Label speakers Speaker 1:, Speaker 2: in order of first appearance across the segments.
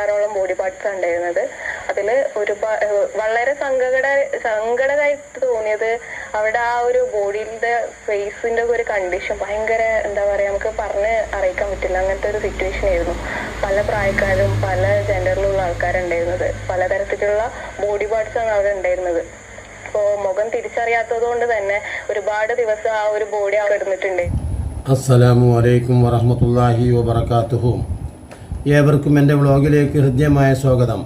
Speaker 1: അമ്പത്താറോളം body parts ഉണ്ടായിരുന്നത്. അതിൽ ഒരുപാട് വളരെ സങ്കട സങ്കടമായിട്ട് തോന്നിയത് അവിടെ ആ ഒരു ബോഡിയുടെ ഫേസിന്റെ ഒരു കണ്ടീഷൻ ഭയങ്കര എന്താ പറയാ നമുക്ക് പറഞ്ഞ് അറിയിക്കാൻ പറ്റില്ല. അങ്ങനത്തെ ഒരു സിറ്റുവേഷൻ ആയിരുന്നു. പല പ്രായക്കാരും പല ജെൻഡറിലുള്ള ആൾക്കാരുണ്ടായിരുന്നത്. പലതരത്തിലുള്ള ബോഡി പാർട്സ് ആണ് അവിടെ ഉണ്ടായിരുന്നത്. അപ്പോ മുഖം തിരിച്ചറിയാത്തത് കൊണ്ട് തന്നെ ഒരുപാട് ദിവസം ആ ഒരു ബോഡി അവിടെ കിടന്നിട്ടുണ്ട്
Speaker 2: അസ്സലാമു അലൈക്കും വറഹമത്തല്ലാഹി വബർക്കാത്തുഹു ഏവർക്കും എന്റെ വ്ളോഗിലേക്ക് ഹൃദ്യമായ സ്വാഗതം.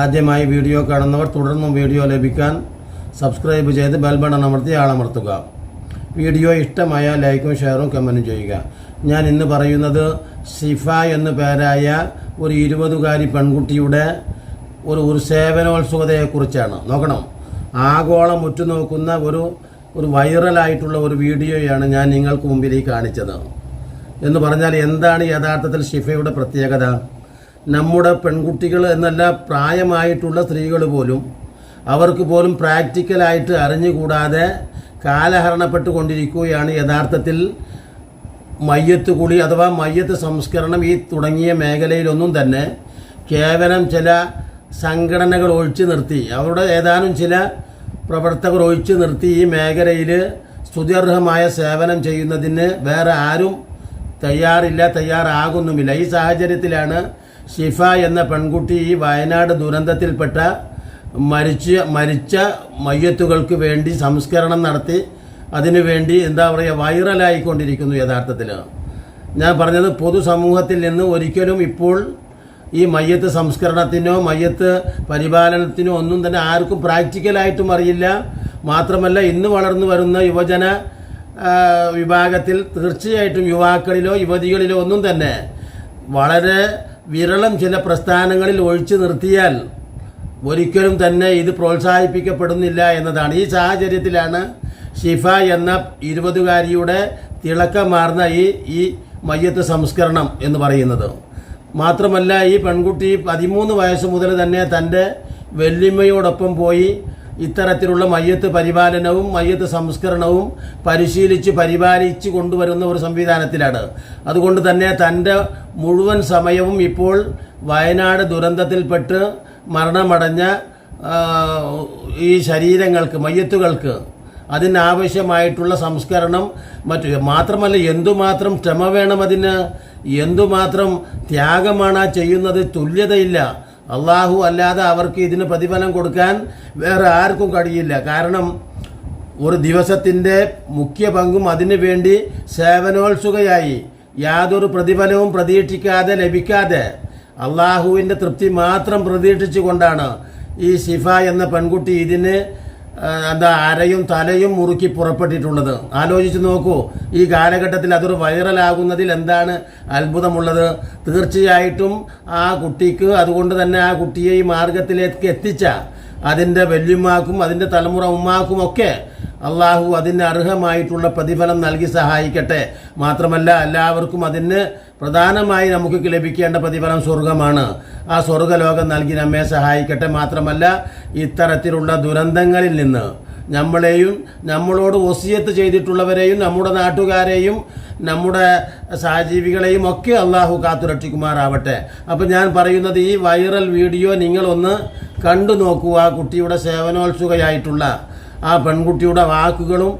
Speaker 2: ആദ്യമായി വീഡിയോ കാണുന്നവർ തുടർന്നും വീഡിയോ ലഭിക്കാൻ സബ്സ്ക്രൈബ് ചെയ്ത് ബെൽ അമർത്തി ആളമർത്തുക. വീഡിയോ ഇഷ്ടമായ ലൈക്കും ഷെയറും കമന്റും ചെയ്യുക. ഞാൻ ഇന്ന് പറയുന്നത് സിഫ എന്നു പേരായ ഒരു ഇരുപതുകാരി പെൺകുട്ടിയുടെ ഒരു ഒരു സേവനോത്സുകതയെക്കുറിച്ചാണ്. നോക്കണം. ആഗോളം ഉറ്റുനോക്കുന്ന ഒരു ഒരു വൈറലായിട്ടുള്ള ഒരു വീഡിയോയാണ് ഞാൻ നിങ്ങൾക്ക് മുമ്പിൽ ഈ കാണിച്ചത്. എന്ന് പറഞ്ഞാൽ എന്താണ് യഥാർത്ഥത്തിൽ ഷിഫയുടെ പ്രത്യേകത? നമ്മുടെ പെൺകുട്ടികൾ എന്നല്ല പ്രായമായിട്ടുള്ള സ്ത്രീകൾ പോലും അവർക്ക് പോലും പ്രാക്ടിക്കലായിട്ട് അറിഞ്ഞുകൂടാതെ കാലഹരണപ്പെട്ടുകൊണ്ടിരിക്കുകയാണ്. യഥാർത്ഥത്തിൽ മയ്യത്ത് കുളി അഥവാ മയ്യത്ത് സംസ്കരണം ഈ തുടങ്ങിയ മേഖലയിലൊന്നും തന്നെ കേവലം ചില സംഘടനകൾ ഒഴിച്ചു നിർത്തി അവരുടെ ഏതാനും ചില പ്രവർത്തകർ ഒഴിച്ചു നിർത്തി ഈ മേഖലയിൽ സ്തുത്യർഹമായ സേവനം ചെയ്യുന്നതിന് വേറെ ആരും തയ്യാറില്ല തയ്യാറാകുന്നുമില്ല. ഈ സാഹചര്യത്തിലാണ് ഷിഫ എന്ന പെൺകുട്ടി ഈ വയനാട് ദുരന്തത്തിൽപ്പെട്ട മരിച്ച മരിച്ച മയ്യത്തുകൾക്ക് വേണ്ടി സംസ്കരണം നടത്തി. അതിനുവേണ്ടി എന്താ പറയുക വൈറലായിക്കൊണ്ടിരിക്കുന്നു യഥാർത്ഥത്തിൽ ഞാൻ പറഞ്ഞത് പൊതുസമൂഹത്തിൽ നിന്ന് ഒരിക്കലും ഇപ്പോൾ ഈ മയ്യത്ത് സംസ്കരണത്തിനോ മയ്യത്ത് പരിപാലനത്തിനോ ഒന്നും തന്നെ ആർക്കും പ്രാക്ടിക്കലായിട്ടും അറിയില്ല. മാത്രമല്ല ഇന്ന് വളർന്നു വരുന്ന യുവജന വിഭാഗത്തിൽ തീർച്ചയായിട്ടും യുവാക്കളിലോ യുവതികളിലോ ഒന്നും തന്നെ വളരെ വിരളം ചില പ്രസ്ഥാനങ്ങളിൽ ഒഴിച്ചു നിർത്തിയാൽ ഒരിക്കലും തന്നെ ഇത് പ്രോത്സാഹിപ്പിക്കപ്പെടുന്നില്ല എന്നതാണ്. ഈ സാഹചര്യത്തിലാണ് ഷിഫ എന്ന ഇരുപതുകാരിയുടെ തിളക്കമാർന്ന ഈ ഈ മയ്യത്ത് സംസ്കരണം എന്ന് പറയുന്നത്. മാത്രമല്ല ഈ പെൺകുട്ടി പതിമൂന്ന് വയസ്സ് മുതൽ തന്നെ തന്റെ വെല്ലിമ്മയോടൊപ്പം പോയി ഇത്തരത്തിലുള്ള മയ്യത്ത് പരിപാലനവും മയ്യത്ത് സംസ്കരണവും പരിശീലിച്ച് പരിപാലിച്ച് കൊണ്ടുവരുന്ന ഒരു സംവിധാനത്തിലാണ്. അതുകൊണ്ട് തന്നെ തന്റെ മുഴുവൻ സമയവും ഇപ്പോൾ വയനാട് ദുരന്തത്തിൽപ്പെട്ട് മരണമടഞ്ഞ ഈ ശരീരങ്ങൾക്ക് മയ്യത്തുകൾക്ക് അതിനാവശ്യമായിട്ടുള്ള സംസ്കരണം മറ്റു മാത്രമല്ല എന്തുമാത്രം ക്ഷമ വേണം അതിന്? എന്തുമാത്രം ത്യാഗമാണ് ആ ചെയ്യുന്നത്? തുല്യതയില്ല. അള്ളാഹു അല്ലാതെ അവർക്ക് ഇതിന് പ്രതിഫലം കൊടുക്കാൻ വേറെ ആർക്കും കഴിയില്ല. കാരണം ഒരു ദിവസത്തിന്റെ മുഖ്യ പങ്കും അതിനു വേണ്ടി സേവനോത്സുകയായി. യാതൊരു പ്രതിഫലവും പ്രതീക്ഷിക്കാതെ ലഭിക്കാതെ അള്ളാഹുവിന്റെ തൃപ്തി മാത്രം പ്രതീക്ഷിച്ചുകൊണ്ടാണ് ഈ സിഫ എന്ന പെൺകുട്ടി ഇതിന് എന്താ അരയും തലയും മുറുക്കി പുറപ്പെട്ടിട്ടുള്ളത്. ആലോചിച്ച് നോക്കൂ ഈ കാലഘട്ടത്തിൽ അതൊരു വൈറലാകുന്നതിൽ എന്താണ് അത്ഭുതമുള്ളത്? തീർച്ചയായിട്ടും ആ കുട്ടിക്ക് അതുകൊണ്ട് തന്നെ ആ കുട്ടിയെ ഈ മാർഗത്തിലേക്ക് എത്തിച്ച അതിന്റെ വല്യുമാക്കും അതിന്റെ തലമുറ ഉമ്മാക്കും ഒക്കെ അള്ളാഹു അതിന് അർഹമായിട്ടുള്ള പ്രതിഫലം നൽകി സഹായിക്കട്ടെ. മാത്രമല്ല എല്ലാവർക്കും അതിന് പ്രധാനമായി നമുക്ക് ലഭിക്കേണ്ട പ്രതിഫലം സ്വർഗമാണ്. ആ സ്വർഗലോകം നൽകി നമ്മെ സഹായിക്കട്ടെ. മാത്രമല്ല ഇത്തരത്തിലുള്ള ദുരന്തങ്ങളിൽ നിന്ന് നമ്മളെയും നമ്മളോട് ഒസിയത്ത് ചെയ്തിട്ടുള്ളവരെയും നമ്മുടെ നാട്ടുകാരെയും നമ്മുടെ സഹജീവികളെയും ഒക്കെ അള്ളാഹു കാത്തുരക്ഷിക്കുമാറാവട്ടെ. അപ്പം ഞാൻ പറയുന്നത് ഈ വൈറൽ വീഡിയോ നിങ്ങളൊന്ന് കണ്ടു നോക്കൂ. ആ കുട്ടിയുടെ സേവനോത്സുകയായിട്ടുള്ള ആ പെൺകുട്ടിയുടെ വാക്കുകളും